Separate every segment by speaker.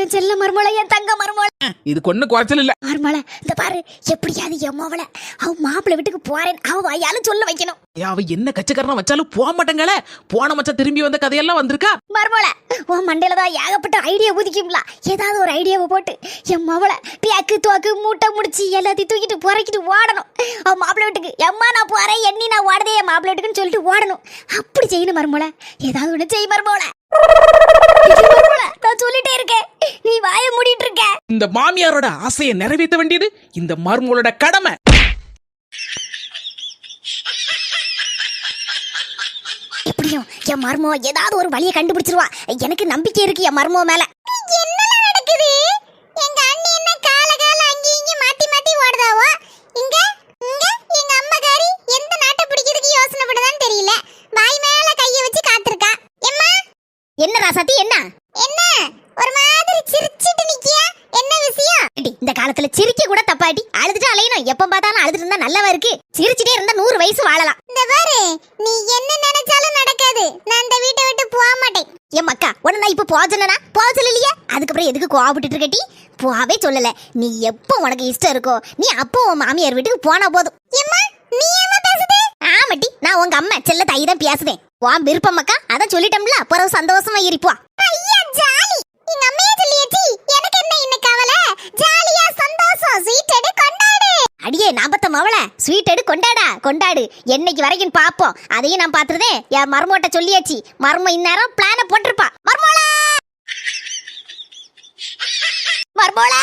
Speaker 1: என் செல்ல மருமலை என் தங்க மருமலை.
Speaker 2: இதுக்கு ஒண்ணு குறைச்சல் இல்ல.
Speaker 1: மருமலை இந்த பாரு எப்படியாவது என் மவளை அவ மாப்பிள்ளை வீட்டுக்கு போறேன் அவ வாயால சொல்ல வைக்கணும்.
Speaker 2: அவ என்ன கச்சக்காரனா வச்சாலும் போக மாட்டாங்களே. போன மச்சா திரும்பி வந்த கதையெல்லாம் வந்திருக்கா?
Speaker 1: மருமலை உன் மண்டையில தான் ஏகப்பட்ட ஐடியா உதிக்கும்ல. ஏதாவது ஒரு ஐடியாவை போட்டு என் மவளை பேக்கு தோக்கு மூட்டை முடிச்சு எல்லாத்தையும் தூக்கிட்டு புறக்கிட்டு ஓடணும். அவ மாப்பிள்ளை வீட்டுக்கு எம்மா நான் போறேன் எண்ணி நான் ஓடதே என் மாப்பிள்ளை வீட்டுக்குன்னு சொல்லிட்டு ஓடணும். அப்படி செய்யணும் மருமலை. ஏதாவது ஒண்ணு செய் மருமலை நான் சொல்லிட்டே இருக்கேன். நீ வாய மூடிட்டு இருக்க
Speaker 2: இந்த மாமியாரோட ஆசையை நிறைவேற்ற வேண்டியது இந்த மருமகளோட கடமை.
Speaker 1: எப்படியும் என் மர்மோ ஏதாவது ஒரு வழியை கண்டுபிடிச்சிருவா. எனக்கு நம்பிக்கை இருக்கு என் மர்மோ மேல. என்னலாம் நடக்குது எங்க அண்ணி என்ன கால கால அங்கேயும் இங்கேயும் மாத்தி மாத்தி ஓடுதாவோ இங்க இங்க எங்க அம்மாக்காரி எந்த நாட்டை பிடிக்கிறதுக்கு யோசனை பண்ணுதான்னு தெரியல வாய் மேல கைய வச்சு காத்திருக்கா எம்மா என்ன ராசாத்தி என்ன என்ன ஒரு மாதிரி சிரிச்சிட்டு நிக்கியா என்ன விஷயம் ஏடி, இந்த காலத்துல சிரிக்க கூட தப்பாடி அழுதுட்டு அலையணும். எப்ப பார்த்தாலும் அழுதுட்டு இருந்தா நல்லவா இருக்கு. சிரிச்சிட்டே இருந்தா நூறு வயசு வாழலாம். இந்த பாரு நீ என்ன நினைச்சாலும் நடக்காது. நான் இந்த வீட்டை விட்டு போக மாட்டேன். என் மக்கா நான் இப்ப போக சொன்னா போக சொல்லலையே? அதுக்கப்புறம் எதுக்கு கோவப்பட்டு இருக்கட்டி போவே சொல்லல. நீ எப்போ உனக்கு இஷ்டம் இருக்கோ நீ அப்போ உன் மாமியார் வீட்டுக்கு போனா போதும். எம்மா நீ ஏமா பேசுது? ஆமாட்டி நான் உங்க அம்மா செல்ல தாய் தான் பேசுவேன். உன் விருப்பம் மக்கா அதான் சொல்லிட்டோம்ல பிறகு சந்தோஷமா இருப்போம் ஐயா ஜாலி. என்ன ஜாலியா சந்தோஷம் ஸ்வீட் எடு கொண்டாடு. அடியே நாபத்த மவள ஸ்வீட் எடு கொண்டாடா கொண்டாடு. என்னைக்கு வரைக்கும் பாப்போம். அதையும் நான் பாத்துறதே என் மர்மோட்ட சொல்லியாச்சு. மர்மம் இந்நேரம் பிளான போட்டிருப்பா. மர்மோளா மர்மோளா!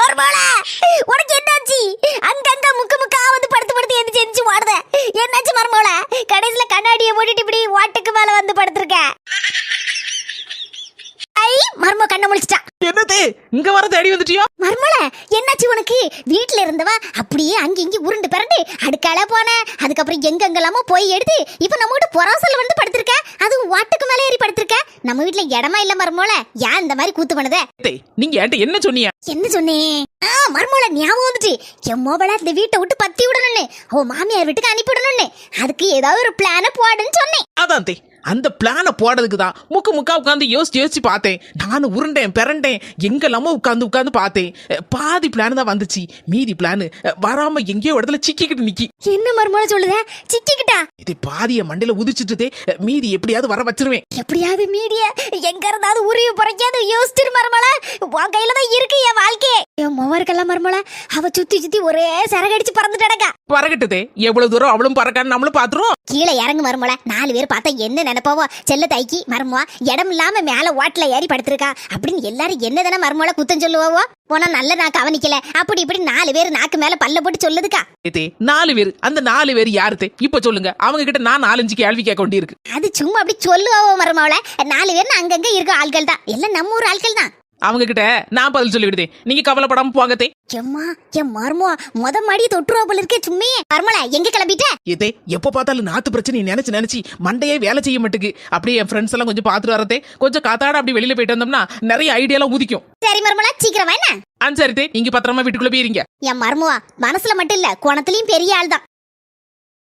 Speaker 1: மர்மோளா உனக்கு என்னாச்சு அங்கங்க முக்கு முக்கா வந்து படுத்து படுத்து எந்திரிச்சு எந்திரிச்சு வாடுத என்னாச்சு மர்மோளா கடைசில கண்ணாடியை போட்டுட்டு இப்படி வாட்டுக்கு மேல வந்து படுத்திருக்க ஐ மர்மோ கண்ணை முழிச்சிட்டா
Speaker 2: என்னது இங்க வர தேடி வந்துட்டியோ?
Speaker 1: மர்மல என்னாச்சு உனக்கு? வீட்ல இருந்தவ அப்படியே அங்க இங்க உருண்டு பிறண்டு அடுக்கால போன அதுக்கப்புறம் எங்க எங்கெல்லாமோ போய் எடுத்து இப்ப நம்ம வீட்டு புறாசல்ல வந்து படுத்திருக்க? அதுவும் வாட்டுக்கு மேல ஏறி படுத்திருக்க? நம்ம வீட்ல இடமா இல்ல மர்மோல. ஏன் இந்த மாதிரி கூத்து பண்ணுத?
Speaker 2: நீங்க என்கிட்ட என்ன சொன்னீங்க?
Speaker 1: என்ன சொன்னேன் ஆ மர்மோல ஞாபகம் வந்துச்சு. என் மோபலா இந்த வீட்டை விட்டு பத்தி விடணும்னு. ஓ மாமியார் வீட்டுக்கு அனுப்பி விடணும்னு அதுக்கு ஏதாவது ஒரு பிளான போடுன்னு சொன்னேன்.
Speaker 2: அதான் தே அந்த பிளானை போடுறதுக்கு தான் முக்கு முக்கா உட்காந்து யோசிச்சு யோசிச்சு பார்த்தேன். நானும் உருண்டேன் பிறண்டேன் எங்கெல்லாமோ உட்காந்து உட்காந்து பார்த்தேன். பாதி பிளான் தான் வந்துச்சு. மீதி பிளான் வராம எங்கேயோ இடத்துல சிக்கிக்கிட்டு நிக்கி.
Speaker 1: என்ன மர்மோல சொல்லுத? சிக்கிக்கிட்டா?
Speaker 2: இது பாதிய மண்டையில உதிச்சிட்டுதே அஹ், மீதி எப்படியாவது வர வச்சிருவேன்.
Speaker 1: எப்படியாவது மீடிய எங்க இருந்தாவது உருவி புறைக்காது யோசிச்சிரு மருமல உன் கையில தான் இருக்கு என் வாழ்க்கை என் மொவருக்கெல்லாம் மருமல அவ சுத்தி சுத்தி ஒரே சரகடிச்சு பறந்துட்டு கிடக்கா
Speaker 2: பறக்கட்டுதே. எவ்வளவு தூரம் அவளும் பறக்கான்னு நம்மளும் பாத்துருவோம்
Speaker 1: கீழே இறங்கு மருமல நாலு பேர் பார்த்தா என்ன நினைப்பாவோ? செல்ல தைக்கி மருமவா இடம் இல்லாம மேல ஓட்டல ஏறி படுத்திருக்கா? அப்படின்னு எல்லாரும் என்னதானே மருமல குத்தம் சொல்லுவாவோ? போனா நல்ல நான் கவனிக்கல அப்படி இப்படி நாலு பேர் நாக்கு மேல பல்ல போட்டு சொல்லுதுக்கா.
Speaker 2: தே நாலு பேர் அந்த நாலு பேர் யாரு தே இப்ப சொல்லுங்க அவங்க கிட்ட நான் நாலஞ்சு கேள்வி கேட்க வேண்டியிருக்கு.
Speaker 1: அது சும்மா அப்படி சொல்லுவாவோ மருமவள? நாலு பேர் அங்கங்க இருக்க ஆட்கள் தான் எல்லாம் நம்ம ஊர் ஆட்கள் தான்
Speaker 2: அவங்க கிட்ட நான் பதில் சொல்லிவிடுதேன் நீங்க கவலைப்படாம போங்க தே
Speaker 1: எம்மா என் மருமோ முத மாடி தொட்டுருவா போல இருக்கே சும்மையே மருமல எங்க கிளம்பிட்ட?
Speaker 2: இதே எப்போ பார்த்தாலும் நாத்து பிரச்சனை நினைச்சு நினைச்சு மண்டையே வேலை செய்ய மாட்டுக்கு. அப்படியே என் ஃப்ரெண்ட்ஸ் எல்லாம் கொஞ்சம் பார்த்துட்டு வரதே கொஞ்சம் காத்தாட அப்படி வெளியில போயிட்டு வந்தோம்னா நிறைய ஐடியாலாம் உதிக்கும்
Speaker 1: சரி மருமலா சீக்கிரம் என்ன?
Speaker 2: ஆ சரி தே நீங்க பத்திரமா வீட்டுக்குள்ள போயிருங்க.
Speaker 1: என் மருமவா மனசுல மட்டும் இல்ல குணத்திலயும் பெரிய ஆள் தான்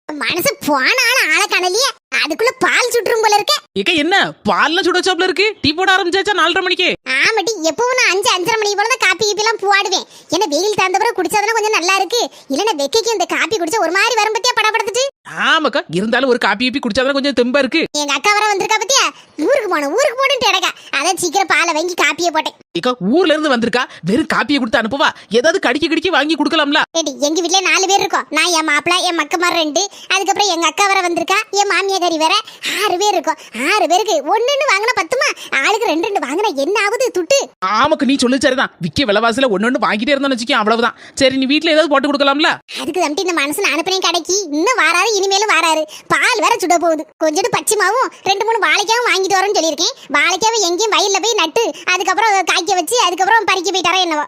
Speaker 1: மனசு போன ஆள ஆள கணலியே. அதுக்குள்ள பால் சுற்றும் போல இருக்க.
Speaker 2: இக்க என்ன? பால்லாம் சுட சாப்ல இருக்கு? டீ போட ஆரம்பிச்சாச்சா நாலரை மணிக்கு?
Speaker 1: ஆமாட்டி எப்பவும் நான் அஞ்சு அஞ்சரை மணி போல தான் காப்பி கீப்பி எல்லாம் போடுவேன். ஏன்னா வெயில் தகுந்த பிறகு குடிச்சாதானே கொஞ்சம் நல்லா இருக்கு. இல்லன்னா வெக்கைக்கு இந்த காப்பி குடிச்சா ஒரு மாதிரி வரும் பத்தியா படப்படுத்துட்டு
Speaker 2: ஆமாக்கா இருந்தாலும் ஒரு காப்பி கீப்பி குடிச்சாதான் கொஞ்சம் தெம்பா இருக்கு.
Speaker 1: எங்க அக்கா வர வந்திருக்கா பத்தியா? ஊருக்கு போனோம் ஊருக்கு போட்டு இடக்கா அதான் சீக்கிரம் பாலை வாங்கி காப்பியை போட்டேன்.
Speaker 2: இக்கா ஊர்ல இருந்து வந்திருக்கா? வெறும் காப்பியை கொடுத்து அனுப்புவா? ஏதாவது கடிக்க கடிக்க வாங்கி கொடுக்கலாம்ல?
Speaker 1: எங்க வீட்ல நாலு பேர் இருக்கோம். நான் என் மாப்பிள்ள என் மக்கமார் ரெண்டு. அதுக்கப்புறம் எங்க அக்கா வர வந்திருக்கா என் மாமியாரி வேற ஆறு பேர் இருக்கோம். ஆறு பேருக்கு ஒண்ணுன்னு வாங்கினா பத்துமா? ஆளுக்கு ரெண்டு ரெண்டு வாங்கினா என்ன ஆகுது? துட்டு.
Speaker 2: ஆமாக்கு நீ சொல்லு சரிதான். விக்க விலைவாசில ஒன்னு வாங்கிட்டே இருந்தான்னு வச்சுக்கேன் அவ்வளவுதான். சரி நீ வீட்ல ஏதாவது போட்டு கொடுக்கலாம்ல?
Speaker 1: அதுக்கு தம்பி இந்த மனசுல அனுப்பினேன் கடைக்கு. இன்னும் வாராரு இனிமேலும் வாராரு பால் வேற சுட போகுது. கொஞ்சோண்டு பச்சைமாவும் ரெண்டு மூணு வாழைக்காவும் வாங்கிட்டு வரேன்னு சொல்லியிருக்கேன். வாழைக்காவை எங்கேயும் வயல்ல போய் நட்டு அதுக்கப்புறம் காய்க்க வச்சு அதுக்கப்புறம் பறிக்க போயிட்டாரா என்னவோ.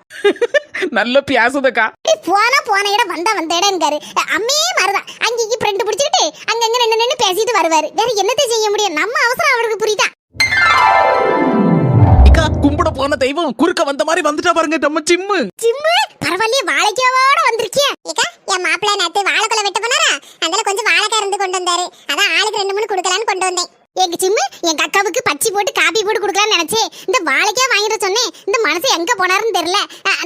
Speaker 2: நல்ல பியாசதக்கா.
Speaker 1: போனா போன இடம் வந்தா வந்த இடம்ங்காரு அம்மே மருதான் அங்க இங்க பிடிச்சிக்கிட்டு அங்கங்க நின்னு நின்னு பேசிட்டு வருவாரு. வேற என்னத்தை செய்ய முடியும்? நம்ம அவசரம் அவருக்கு புரியுதா?
Speaker 3: கும்பிட போன தெய்வம் குறுக்க வந்த மாதிரி வந்துட்டா பாருங்க நம்ம சிம்மு.
Speaker 4: சிம்மு பரவாயில்லையே வாழைக்காவோட வந்திருக்கிய. ஏக்கா என் மாப்பிள்ளை நேத்து வாழைக்குள்ள வெட்ட போனாரா? அதுல கொஞ்சம் வாழைக்காய் இருந்து கொண்டு வந்தாரு. அதான் ஆளுக்கு ரெண்டு மூணு கொடுக்கலான்னு கொண்டு வந்தேன். எங்க சிம்மு எங்க அக்காவுக்கு பச்சி போட்டு காபி போட்டு கொடுக்கலாம்னு நினைச்சேன். இந்த வாழைக்காய் வாங்கிட்டு சொன்னேன். இந்த மனசு எங்க போனாருன்னு தெரியல.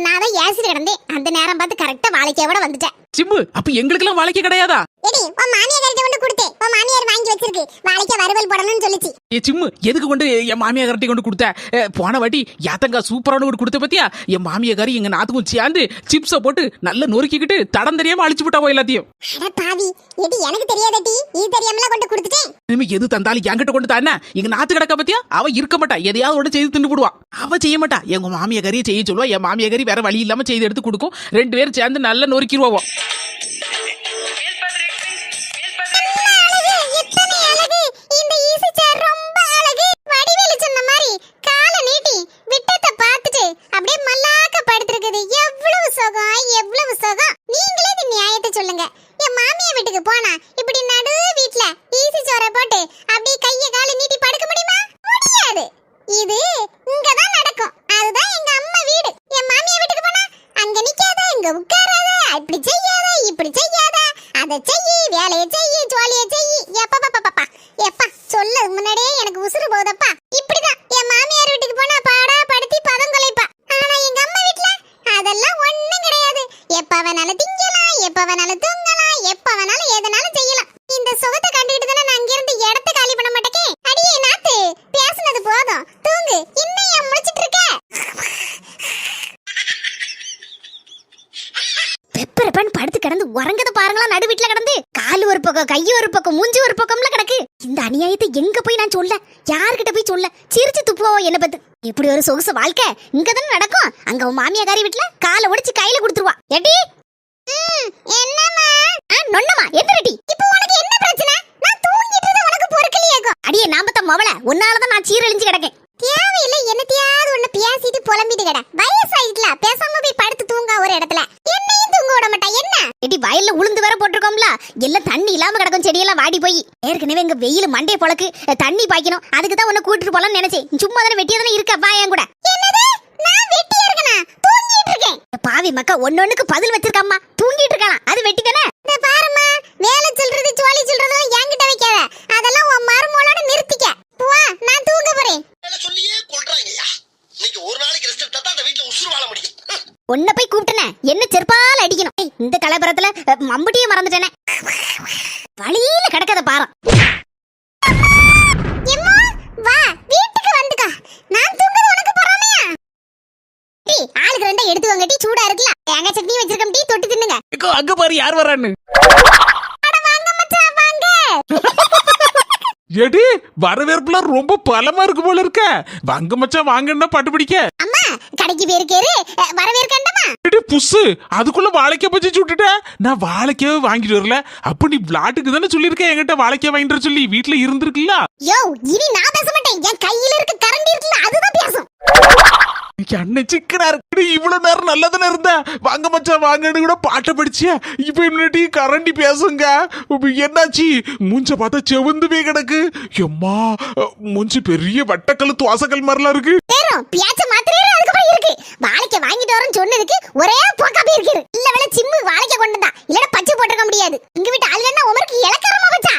Speaker 4: நான் தான் ஏசிட்டு கிடந்தேன். அந்த நேரம் பார்த்து கரெக்டா வாழைக்காயோட வந்துட்டேன்.
Speaker 3: சிம்மு அப்ப எங்களுக்கெல்லாம் வாழைக்க கிடையாதா?
Speaker 4: எடி உன் மாமியார் கொண்டு கொடுத்தேன் உன் மாமியார் வாங்கி வச்சிருக்கு. வாழைக்காய் வறுவல் போடணும்னு சொல்லிச்சு.
Speaker 3: ஏ சிம்மு எதுக்கு கொண்டு என் மாமியார்ட்டி கொண்டு கொடுத்த? போன வாட்டி யாத்தங்கா சூப்பரான கொண்டு கொடுத்த பத்தியா? என் மாமியாரி எங்க நாத்துக்கும் சேர்ந்து சிப்ஸை போட்டு நல்லா நொறுக்கிக்கிட்டு தடம் தெரியாம அழிச்சு விட்டாவோ எல்லாத்தையும்.
Speaker 4: அட பாவி எடி எனக்கு தெரியாதடி இது தெரியாமல கொண்டு கொடுத்துட்டேன்.
Speaker 3: இனிமே எது தந்தாலும் என்கிட்ட கொண்டு தானே எங்க நாத்து கிடக்க பத்தியா? அவ இருக்க மாட்டா. எதையாவது ஒன்று செய்து தின்னு போடுவா. அவ செய்ய மாட்டா. எங்க மாமியா கறியை செய்ய சொல்லுவா. என் மாமியா கறி வேற வழி இல்லாம செய்து எடுத்து கொடுக்கும். ரெண்டு பேரும் சேர்ந்து நல்லா நொறுக்கிடுவோம்
Speaker 4: இப்படி செய்யாத இப்படி செய்யாத. அதை செய்யி வேலையை செய்யி ஜோலியை செய்யி எப்பா எப்பா சொல்ல முன்னாடியே எனக்கு உசுறு போகுதப்பா இப்படிதான் என் மாமியார் வீட்டுக்கு போனா பாடா படுத்தி பதம் கொலைப்பா ஆனா எங்க அம்மா வீட்ல அதெல்லாம் ஒண்ணும் கிடையாது எப்ப வேணாலும் திங்கலாம் எப்ப வேணாலும் தூங்கலாம் எப்ப வேணாலும் எதனாலும் செய்யலாம் இந்த சுகத்தை கண்டுகிட்டு தானே நான் அங்கிருந்து இடத்த காலி பண்ண மாட்டேக்கே அடியே நாத்து பேசுனது போதும் தூங்கு இன்னும் ஏன் முழிச்சிட்டு இருக்க பெப்பரப்பன் படுத்து கிடந்து உறங்கத பாருங்களா நடு வீட்டுல கிடந்து. கால் ஒரு பக்கம் கை ஒரு பக்கம் மூஞ்சி ஒரு பக்கம்ல கிடக்கு. இந்த அநியாயத்தை எங்க போய் நான் சொல்ல? யார்கிட்ட போய் சொல்ல? சிரிச்சு துப்புவோம் என்ன பத்து இப்படி ஒரு சொகுசு வாழ்க்கை இங்க தானே நடக்கும்? அங்க உன் மாமியாக்காரி வீட்டுல காலை ஒடிச்சு கையில கொடுத்துருவா. எடி என்னம்மா? நொண்ணம்மா என்னடி இப்போ உனக்கு என்ன பிரச்சனை? நான் தூங்கிட்டு உனக்கு பொறுக்கலையாகும் அடியே நாம தான் உன்னால உன்னாலதான் நான் சீரழிஞ்சு கிடக்கேன். தேவையில்லை என்னத்தையாவது ஒண்ணு பேசிட்டு புலம்பிட்டு கிட. வயசாயி பேசாம போய் படுத்து தூங்க ஒரு இடத்துல என்னையும் தூங்க விட மாட்டா என்ன இடி வயல்ல உளுந்து வேற போட்டிருக்கோம்ல எல்லாம் தண்ணி இல்லாம கிடக்கும் செடியெல்லாம் வாடி போய். ஏற்கனவே இங்க வெயில் மண்டைய பொழக்கு தண்ணி பாய்க்கணும். அதுக்கு தான் உன்னை கூட்டிட்டு போலாம்னு நினைச்சேன். சும்மா தானே வெட்டியா தானே இருக்க வா என் கூட. பாவி மக்கா ஒன்னொன்னுக்கு பதில் வச்சிருக்காம்மா. தூங்கிட்டு இருக்கலாம் அது வெட்டி தானே பாரும்மா வேலை சொல்றது ஜோலி சொல்றதெல்லாம் என்கிட்ட வைக்காத. அதெல்லாம் உன் மருமகளோட நிறுத்திக்க. வா நான் தூங்க போறேன்.
Speaker 5: சொல்லியே கொள்றாங்கய்யா இன்னைக்கு ஒரு நாளைக்கு ரெஸ்ட் எடுத்தா அந்த வீட்டுல உசுறு வாழ முடியும்.
Speaker 4: உன்னை போய் கூப்பிட்டனே. என்ன செருப்பால் அடிக்கணும். இந்த கலபரத்துல மம்புட்டியே மறந்துட்டேனே வழியில கிடக்கத பாரம் வா வீட்டுக்கு வந்துக்கா நான் தூங்குறது உனக்கு பொறாமையா டீ ஆளுக்கு ரெண்டா எடுத்து வாங்க டீ சூடா இருக்குல்ல? தேங்காய் சட்னி வச்சிருக்கோம் டீ தொட்டு தின்னுங்க.
Speaker 3: அங்க பாரு யார் வரான்னு
Speaker 4: அட வாங்க மச்சான் வாங்க
Speaker 2: எடி வரவேற்புலாம் ரொம்ப பலமா இருக்கு போல இருக்க. வாங்க மச்சான் வாங்கன்னா பட்டு பிடிக்க.
Speaker 4: அம்மா கடைக்கு பேருக்கேரு வரவேற்கண்டமா
Speaker 2: எடி புஸ்ஸு அதுக்குள்ள வாழைக்காய் பச்சி சுட்டுட்ட நான் வாழைக்காவே வாங்கிட்டு வரல. அப்ப நீ விளாட்டுக்கு தானே சொல்லியிருக்க? என்கிட்ட வாழைக்காய் வாங்கிட்டு வர சொல்லி வீட்டுல இருந்திருக்குல்ல?
Speaker 4: யோ இனி நான் பேச மாட்டேன். என் கையில இருக்க கரண்டி இருக்குல்ல அதுதான் பேசும்.
Speaker 2: அண்ணன் சிக்கனா இருக்கு இவ்வளவு நேரம் நல்லா தானே இருந்த வாங்க மச்சான் வாங்கன்னு கூட பாட்டை படிச்சிய இப்ப என்னடி கரண்டி பேசுங்க. என்னாச்சு? மூஞ்ச பார்த்தா செவந்து போய் கிடக்கு. எம்மா மூஞ்சி பெரிய வட்டக்கல் துவாசக்கல் மாதிரிலாம் இருக்கு.
Speaker 4: பியாச்ச மாத்திரே அதுக்கப்புறம் இருக்கு. வாழைக்க வாங்கிட்டு வரேன்னு சொன்னதுக்கு ஒரே போக்காப்பே இருக்கு இல்ல வேலை சிம்மு வாழைக்க கொண்டு வந்தா. இல்லனா பச்சை போட்டிருக்க முடியாது. இங்க வீட்டு ஆளுங்கன்னா உமருக்கு இலக்கரமா வச்சா.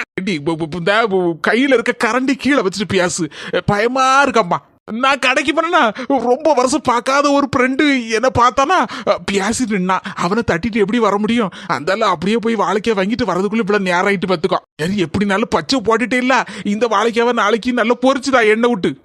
Speaker 2: கையில இருக்க கரண்டி கீழே வச்சுட்டு பேசு பயமா இருக்கம்மா நான் கடைக்கு போனேன்னா ரொம்ப வருஷம் பார்க்காத ஒரு ஃப்ரெண்டு என்னை பார்த்தானா பேசிட்டு அவனை தட்டிட்டு எப்படி வர முடியும்? அந்தால அப்படியே போய் வாழைக்காய் வாங்கிட்டு வரதுக்குள்ளே இப்படி நேரம் பார்த்துக்கோ. சரி எப்படினாலும் பச்சை போட்டுட்டே இல்லை இந்த வாழைக்காவை நாளைக்கு நல்லா பொறிச்சுதான் எண்ணெய் விட்டு.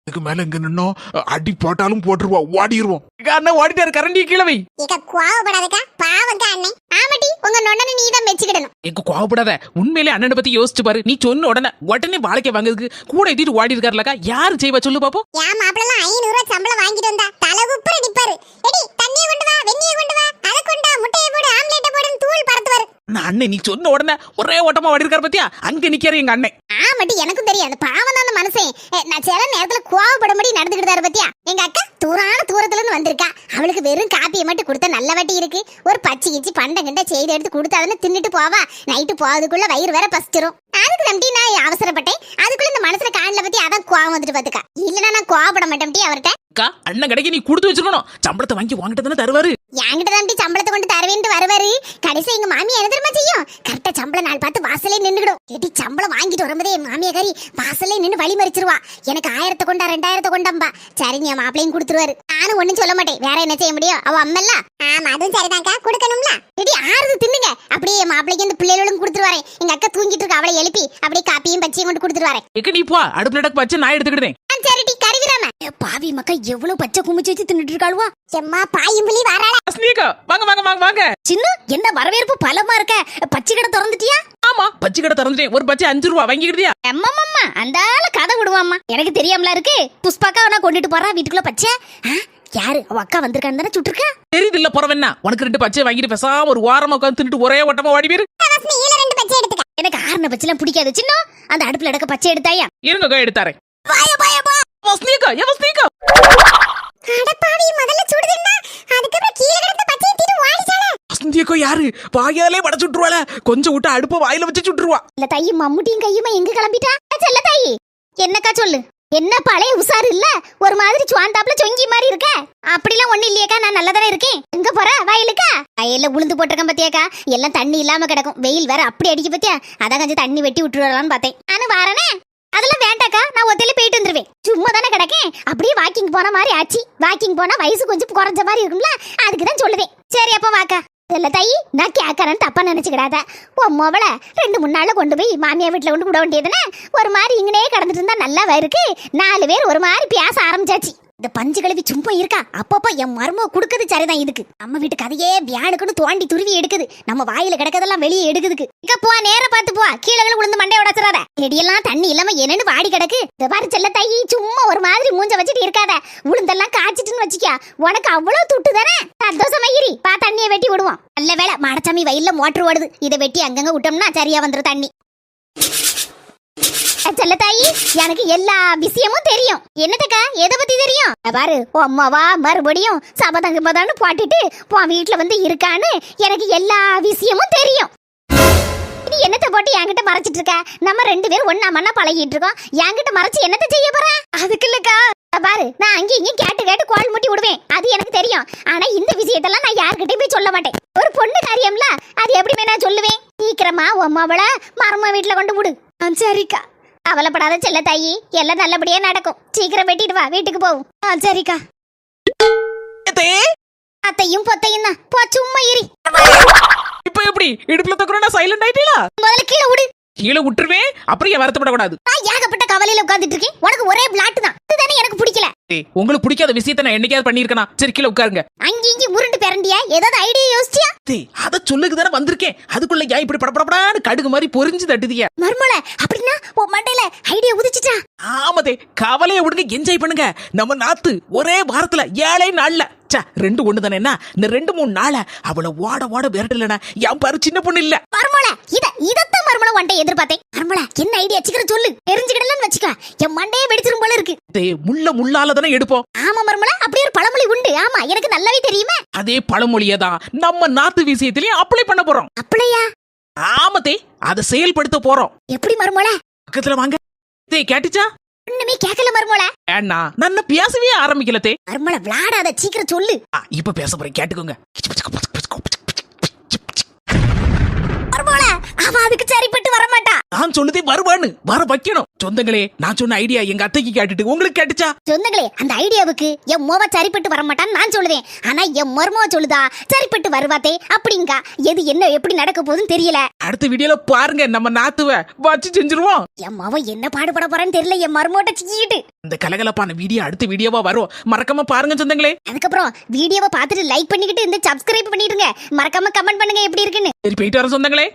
Speaker 2: இதுக்கு மேல இங்க நின்னோம் அடி போட்டாலும் போட்டுருவோம் ஓடிடுவோம்
Speaker 3: அண்ணன் ஓடிட்டாரு கரண்டி கீழே வை.
Speaker 4: இக்க கோவப்படாதக்கா பாவங்க அண்ணே. ஆமாட்டி உங்க நொண்ணனை நீ தான் மெச்சுக்கிடணும்.
Speaker 3: எங்க கோவப்படாத உண்மையிலே அண்ணனை பத்தி யோசிச்சு பாரு. நீ சொன்ன உடனே உடனே வாழைக்காய் வாங்குறதுக்கு கூட ஏத்திட்டு ஓடி இருக்காருலக்கா யாரு செய்வா சொல்லு பாப்போம்.
Speaker 4: என் மாப்பிள்ளலாம் ஐநூறு ரூபாய் சம்பளம் வாங்கிட்டு வந்தா தலை உப்புற நிப்பாரு. எடி தண்ணியை கொண்டு வா வெந்நியை கொண்டு வா அதை கொண்டா முட்டையை போடு பறத்துவாரு
Speaker 3: நான் அண்ணன் நீ சொன்ன உடனே ஒரே ஓட்டமா ஓடி இருக்காரு பத்தியா? அங்க நிக்கிற எங்க அண்ணன்
Speaker 4: ஆமாட்டி எனக்கும் தெரியும் அந்த பாவம் தான் அந்த
Speaker 1: மனுஷன். நான் சில நேரத்துல கோவப்படும்படி நடந்துக்கிட்டாரு பத்தியா? எங்க அக்கா தூரான தூரத்துல இருந்து வந்திருக்கா. அவளுக்கு வெறும் காப்பியை மட்டும் கொடுத்தா நல்ல வட்டி இருக்கு. ஒரு பச்சை கிச்சி பண்டம் கிண்ட செய்தி எடுத்து கொடுத்தாதுன்னு தின்னுட்டு போவா. நைட்டு போறதுக்குள்ள வயிறு வேற பசிச்சிரும். அதுக்கு நம்பி நான் அவசரப்பட்டேன்? அதுக்குள்ள இந்த மனசுல காணல பத்தி அதான் கோவம் வந்துட்டு பாத்துக்கா. இல்லனா நான் கோவப்பட மாட்டேன் அவர்கிட்ட.
Speaker 2: அக்கா அண்ணன் கடைக்கு நீ கொடுத்து வச்சிருக்கணும். சம்பளத்தை வாங்கி வாங்கிட்டு தானே தருவாரு.
Speaker 1: என்கிட்ட தான் சம்பளத்தை கொண்டு தருவேன்ட்டு வருவாரு. கடைசி எங்க மாமி என்ன தெரியுமா செய்யும்? கரெக்டா சம்பள நாள் பார்த்து வாசலே நின்னுடும் கேட்டி சம்பளம் வாங்கிட்டு வரும்போதே என் மாமியா கறி வாசலே நின்னு வழி மறிச்சிருவா. எனக்கு ஆயிரத்தை கொண்டா ரெண்டாயிரத்தை கொண்டம்பா. சரி என் மாப்பிளையும் கொடுத்துருவாரு. நானும் ஒண்ணும் சொல்ல மாட்டேன். வேற என்ன செய்ய முடியும்? அவ அம்மல்ல ஆமா அதுவும் சரிதான்க்கா. கொடுக்கணும்ல. கேட்டி ஆறுது அப்படியே மாப்பிளைக்கு இந்த பிள்ளைகளும் கொடுத்துருவாரு. எங்க அக்கா தூங்கிட்டு இருக்க அவளை எழுப்பி அப்படியே காப்பியும் பச்சையும் கொண்டு கொடுத்துருவாரு.
Speaker 2: எக்க நீ போ அடுப்புல இடக்கு வச்சு நான் எடுத்துக்கிட்டேன்
Speaker 1: சரிடி கருவிராம பாவி மக்கா எவ்வளவு பச்சை குமிச்சு வச்சு தின்னுட்டு இருக்காளுவா? எம்மா பாயும் புலி வராள.
Speaker 2: ஸ்னீகா வாங்க வாங்க வாங்க வாங்க.
Speaker 1: சின்ன என்ன வரவேற்பு பலமா இருக்க? பச்சை கடை திறந்துட்டியா?
Speaker 2: ஆமா பச்சை கடை திறந்துட்டேன். ஒரு பச்சை அஞ்சு ரூபா வாங்கிக்கிட்டியா?
Speaker 1: அம்மாம்மா அந்த ஆள கதை விடுவாம்மா. எனக்கு தெரியாமல இருக்கு? புஷ்பாக்கா நான் கொண்டுட்டு போறா வீட்டுக்குள்ள பச்சை. யாரு? அவ அக்கா வந்திருக்கான்னு தானே சுட்டுருக்கா?
Speaker 2: தெரியுது இல்ல போறவன்னா உனக்கு ரெண்டு பச்சை வாங்கிட்டு பேசாம ஒரு வாரமா உட்காந்து தின்னுட்டு ஒரே ஓட்டமா ஓடி போயிரு.
Speaker 1: ரெண்டு பச்சை எடுத்துக்க. எனக்கு ஆறுன பச்சைலாம் பிடிக்காது. சின்ன அந்த அடுப்புல எடுக்க பச்சை எடுத்தாயா?
Speaker 2: இருங்க எடுத்தாரேன்.
Speaker 1: பாய பாய பா
Speaker 2: வஸ்னிகா ஏ வஸ்னிகா
Speaker 1: அடப்பாவி முதல்ல சுடுதுன்னா அதுக்கப்புறம் கீழே கிடந்து பச்சை தீட்டு ஓடிச்சால
Speaker 2: வசந்தியக்கோ யாரு? வாயாலே வட சுட்டுருவாள கொஞ்சம் விட்டு அடுப்ப வாயில வச்சு சுட்டுருவா.
Speaker 1: இல்ல தாயி மம்முட்டியும் கையுமா எங்க கிளம்பிட்டா? செல்ல தாயி. என்னக்கா சொல்லு? என்ன பழைய உசார் இல்ல? ஒரு மாதிரி சுவாந்தாப்புல சொங்கி மாதிரி இருக்க? அப்படிலாம் ஒண்ணு இல்லையேக்கா நான் நல்லதானே இருக்கேன். எங்க போற? வயலுக்கா? வயல்ல உளுந்து போட்டிருக்கேன் பத்தியாக்கா. எல்லாம் தண்ணி இல்லாம கிடக்கும். வெயில் வேற அப்படி அடிக்க பத்தியா? அதான் கொஞ்சம் தண்ணி வெட்டி விட்டுருவான்னு பார்த்தேன். ஆனா வரனே. அதெல்லாம் வேண்டாக்கா நான் ஒத்தையில போயிட்டு வந்துருவேன். சும்மா தானே கிடக்கேன். அப்படியே வாக்கிங் போன மாதிரி ஆச்சு. வாக்கிங் போனா வயசு கொஞ்சம் குறைஞ்ச மாதிரி இருக்கும்ல? அதுக்கு தான் சொல்லுவேன். சரி அப்ப வாக்கா. இல்ல தாயி நான் கேட்கறேன்னு தப்பா நினைச்சுக்கிடாத. உன் மொவள ரெண்டு மூணு நாள்ல கொண்டு போய் மாமியா வீட்டுல கொண்டு விட வேண்டியதுன்னு ஒரு மாதிரி இங்கனே கடந்துட்டு இருந்தா நல்லா இருக்கு நாலு பேர் ஒரு மாதிரி பேச ஆரம்பிச்சாச்சு. இந்த பஞ்சு கழுவி சும்மா இருக்கா? அப்பப்போ என் மருமக கொடுக்குது சரிதான் இதுக்கு. நம்ம வீட்டு கதையே வியானுக்குன்னு தோண்டி துருவி எடுக்குது. நம்ம வாயில கிடக்கதெல்லாம் வெளியே எடுக்குதுக்கு. இங்க போ நேர பார்த்து போ. கீழே கீழே விழுந்து மண்டைய உடச்சிடாத செடியெல்லாம் தண்ணி இல்லாம என்னன்னு வாடி கிடக்கு. இந்த பாரு செல்ல தாயி சும்மா ஒரு மாதிரி மூஞ்ச வச்சுட்டு இருக்காத. உளுந்தெல்லாம் காய்ச்சிட்டுன்னு வச்சுக்க உனக்கு அவ்வளவு துட்டு தானே? சந்தோஷமாயிரி பா தண்ணியை வெட்டி விடுவோம். நல்ல வேலை மாடசாமி வயல்ல மோட்டர் ஓடுது. இதை வெட்டி அங்கங்க விட்டோம்னா சரியா வந்துடும் தண்ணி. செல்ல தாயி எனக்கு எல்லா விஷயமும் தெரியும். என்னதுக்கா எதை பத்தி தெரியும்? பாரு அம்மாவா மறுபடியும் சபதங்க பதான்னு போட்டுட்டு உன் வீட்டுல வந்து இருக்கான்னு எனக்கு எல்லா விஷயமும் தெரியும். நீ என்னத்தை போட்டு என்கிட்ட மறைச்சிட்டு இருக்க? நம்ம ரெண்டு பேரும் ஒன்னா மண்ணா பழகிட்டு இருக்கோம். என்கிட்ட மறைச்சு என்னத்தை செய்ய போற? அதுக்கு இல்லக்கா. பாரு நான் அங்கேயும் இங்கேயும் கேட்டு கேட்டு கோல் முட்டி விடுவேன். அது எனக்கு தெரியும். ஆனா இந்த விஷயத்தெல்லாம் நான் யார்கிட்டயும் போய் சொல்ல மாட்டேன். ஒரு பொண்ணு காரியம்ல அது எப்படிமே நான் சொல்லுவேன். சீக்கிரமா உன் அம்மாவள மரமா வீட்டுல கொண்டு விடு. ஆ, சரிக்கா. கவலைப்படாத செல்ல தாயி. எல்லாம் நல்லபடியா நடக்கும். சீக்கிரம் வெட்டிட்டு வா. வீட்டுக்கு போவோம். ஆ, சரிக்கா. அத்தையும் பொத்தையும் தான். போ சும்மா இரி.
Speaker 2: இப்ப எப்படி? இடுப்புல தக்குறா சைலண்ட் ஆயிட்டீங்களா
Speaker 1: முதல்ல கீழே விடு.
Speaker 2: கீழே விட்டுருவேன். அப்புறம் ஏன் வருத்தப்படக்கூடாது?
Speaker 1: நான் ஏகப்பட்ட கவலையில உட்கார்ந்துட்டு இருக்கேன். உனக்கு ஒரே பிளாட் தான். இதுதானே எனக்கு பிடிக்கல.
Speaker 2: உங்களுக்கு பிடிக்காத விஷயத்த நான் என்னைக்காவது பண்ணிருக்கனா சரி கீழே உட்காருங்க.
Speaker 1: அங்க இங்க உருண்டு பிறண்டியா ஏதாவது ஐடியா யோசிச்சியா?
Speaker 2: டேய் அத சொல்லுக்கு தானே வந்திருக்கேன். அதுக்குள்ள ஏன் இப்படி படபடபடான்னு கடுகு மாதிரி பொரிஞ்சு தட்டுதியா?
Speaker 1: மர்மல அப்படின்னா உன் மண்டையில ஐடியா உதிச்சிட்டா
Speaker 2: ஆமதே கவலையை விடுங்க என்ஜாய் பண்ணுங்க. நம்ம நாத்து ஒரே வாரத்துல ஏழை நாள்ல ச்சே ரெண்டு ஒண்ணு தானே என்ன? இந்த ரெண்டு மூணு நாள அவளை ஓட ஓட விரட்டலனா என் பாரு சின்ன பொண்ணு இல்ல.
Speaker 1: மர்மல இத இதத்தான் மர்மல உன்ட்ட எதிர்பார்த்தேன். மர்மல என்ன ஐடியா? சீக்கிரம் சொல்லு. தெரிஞ்சுக்கிடலன்னு வச்சுக்க என் மண்டையே வெடிச்சிரும் போல இருக்கு.
Speaker 2: டேய் முள்ள முள்ளால தானே எடுப்போம்
Speaker 1: ஆமா மர்மல அப்படி ஒரு பழமொழி உண்டு. ஆமா எனக்கு நல்லாவே தெரியுமே.
Speaker 2: அதே பழமொழியை தான் நம்ம நாத்து விஷயத்திலயும் அப்ளை பண்ண போறோம்.
Speaker 1: அப்படியா
Speaker 2: ஆமதே அதை செயல்படுத்த போறோம்.
Speaker 1: எப்படி மர்மல
Speaker 2: பக்கத்துல வாங்க. டேய் கேட்டுச்சா?
Speaker 1: ஒண்ணுமே கேட்கல மர்மல
Speaker 2: ஏன்னா நான் பேசவே ஆரம்பிக்கல தே.
Speaker 1: மர்மல விளாடாத சீக்கிரம் சொல்லு.
Speaker 2: இப்ப பேச போறேன் கேட்டுக்கோங்க.
Speaker 1: அவ அதுக்கு சரிப்பட்டு வர மாட்டா
Speaker 2: நான் சொன்னதே வருவான்னு. வர வைக்கணும். சொந்தங்களே நான் சொன்ன ஐடியா எங்க அத்தைக்கு கேட்டுட்டு உங்களுக்கு கேட்டுச்சா?
Speaker 1: சொந்தங்களே அந்த ஐடியாவுக்கு என் மோவ சரிப்பட்டு வர மாட்டான்னு நான் சொல்லுவேன். ஆனா என் மருமவ சொல்லுதா சரிப்பட்டு வருவாத்தே அப்படிங்கா. எது என்ன எப்படி நடக்க போகுதுன்னு தெரியல.
Speaker 2: அடுத்த வீடியோல பாருங்க நம்ம நாத்துவ. வச்சு செஞ்சிருவோம்.
Speaker 1: என் மவ என்ன பாடுபட போறான்னு தெரியல என் மருமோட்ட சிக்கிட்டு
Speaker 2: இந்த கலகலப்பான வீடியோ அடுத்த வீடியோவா வரும். மறக்காம பாருங்க சொந்தங்களே.
Speaker 1: அதுக்கப்புறம் வீடியோவை பார்த்துட்டு லைக் பண்ணிக்கிட்டு இந்த சப்ஸ்கிரைப் பண்ணிடுங்க. மறக்காம கமெண்ட் பண்ணுங்க எப்படி இருக்குன்னு.
Speaker 2: சரி போயிட்டு வர சொந்தங்களே.